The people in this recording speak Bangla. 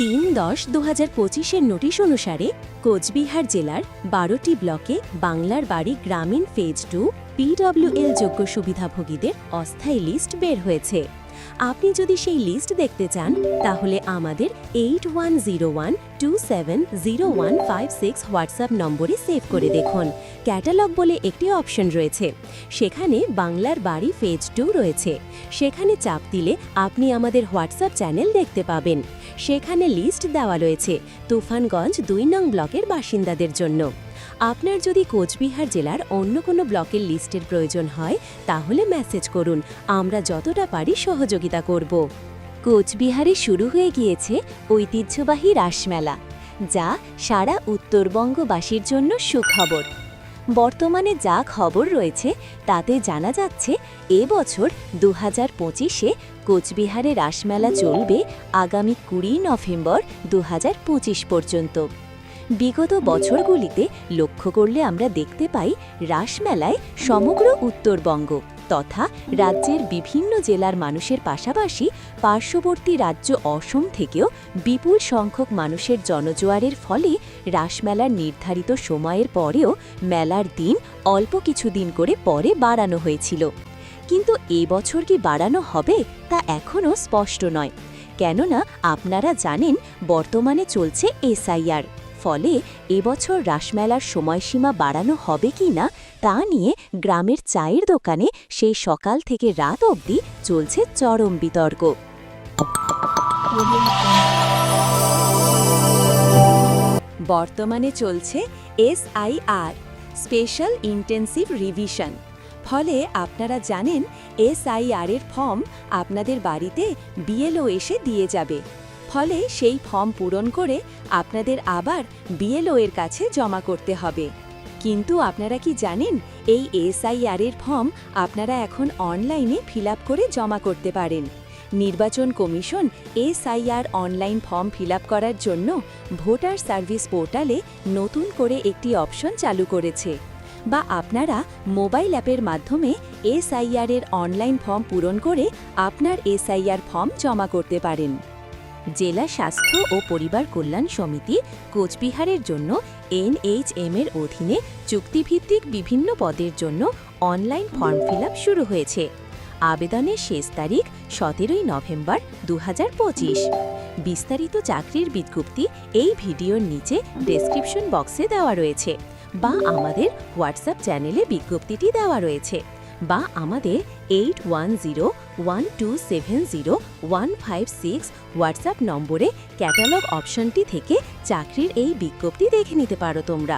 তিন দশ দু হাজার পঁচিশের নোটিশ অনুসারে কোচবিহার জেলার বারোটি ব্লকে বাংলার বাড়ি গ্রামীণ ফেজ টু পিডব্লিউএল যোগ্য সুবিধাভোগীদের অস্থায়ী লিস্ট বের হয়েছে। আপনি যদি সেই লিস্ট দেখতে চান, তাহলে আমাদের eight one zero one two seven zero one five six WhatsApp নম্বরে সেভ করে দেখুন। ক্যাটালগ বলে একটি অপশন রয়েছে। সেখানে বাংলার বাড়ি ফেজ টু রয়েছে। সেখানে চাপ দিলে আপনি আমাদের হোয়াটসঅ্যাপ চ্যানেল দেখতে পাবেন। সেখানে লিস্ট দেওয়া রয়েছে, তুফানগঞ্জ দুই নং ব্লকের বাসিন্দাদের জন্য। আপনার যদি কোচবিহার জেলার অন্য কোনো ব্লকের লিস্টের প্রয়োজন হয়, তাহলে মেসেজ করুন। আমরা যতটা পারি সহযোগিতা করব। কোচবিহারে শুরু হয়ে গিয়েছে ঐতিহ্যবাহী রাসমেলা যা সারা উত্তরবঙ্গবাসীর জন্য সুখবর। বর্তমানে যা খবর রয়েছে, তাতে জানা যাচ্ছে এবছর দু হাজার পঁচিশে কোচবিহারে রাসমেলা চলবে আগামী কুড়ি নভেম্বর দু হাজার পঁচিশ পর্যন্ত। বিগত বছরগুলিতে লক্ষ্য করলে আমরা দেখতে পাই রাসমেলায় সমগ্র উত্তরবঙ্গ তথা রাজ্যের বিভিন্ন জেলার মানুষের পাশাপাশি পার্শ্ববর্তী রাজ্য অসম থেকেও বিপুল সংখ্যক মানুষের জনজোয়ারের ফলে রাসমেলার নির্ধারিত সময়ের পরেও মেলার দিন অল্প কিছু দিন করে পরে বাড়ানো হয়েছিল। কিন্তু এবছর কি বাড়ানো হবে তা এখনও স্পষ্ট নয়। কেননা আপনারা জানেন বর্তমানে চলছে এসআইআর। ফলে এবছর রাসমেলার সময়সীমা বাড়ানো হবে কি না, তা নিয়ে গ্রামের চায়ের দোকানে সেই সকাল থেকে রাত অবধি চলছে চরম বিতর্ক। বর্তমানে চলছে এসআইআর স্পেশাল ইন্টেন্সিভ রিভিশন। ফলে আপনারা জানেন এসআইআর এর ফর্ম আপনাদের বাড়িতে বিএলও এসে দিয়ে যাবে। ফলে সেই ফর্ম পূরণ করে আপনাদের আবার বিএলও এর কাছে জমা করতে হবে। কিন্তু আপনারা কি জানেন, এই এসআইআর এর ফর্ম আপনারা এখন অনলাইনে ফিল করে জমা করতে পারেন। নির্বাচন commission SIR online form fill করার জন্য ভোটার সার্ভিস পোর্টালে নতুন করে একটি অপশন চালু করেছে। বা আপনারা মোবাইল অ্যাপের মাধ্যমে এসআইআর এর অনলাইন ফর্ম পূরণ করে আপনার এসআইআর ফর্ম জমা করতে পারেন। জেলা স্বাস্থ্য ও পরিবার কল্যাণ সমিতি কোচবিহারের জন্য এনএইচএম এর অধীনে চুক্তিভিত্তিক বিভিন্ন পদের জন্য অনলাইন ফর্ম ফিল শুরু হয়েছে। আবেদনের শেষ তারিখ সতেরোই নভেম্বর দু হাজার পঁচিশ। বিস্তারিত চাকরির বিজ্ঞপ্তি এই ভিডিওর নিচে ডেসক্রিপশন বক্সে দেওয়া রয়েছে বা আমাদের হোয়াটসঅ্যাপ চ্যানেলে বিজ্ঞপ্তিটি দেওয়া রয়েছে। বা আমাদের eight one zero one two seven zero one five six WhatsApp নম্বরে ক্যাটালগ অপশনটি থেকে চাকরির এই বিজ্ঞপ্তি দেখে নিতে পারো তোমরা.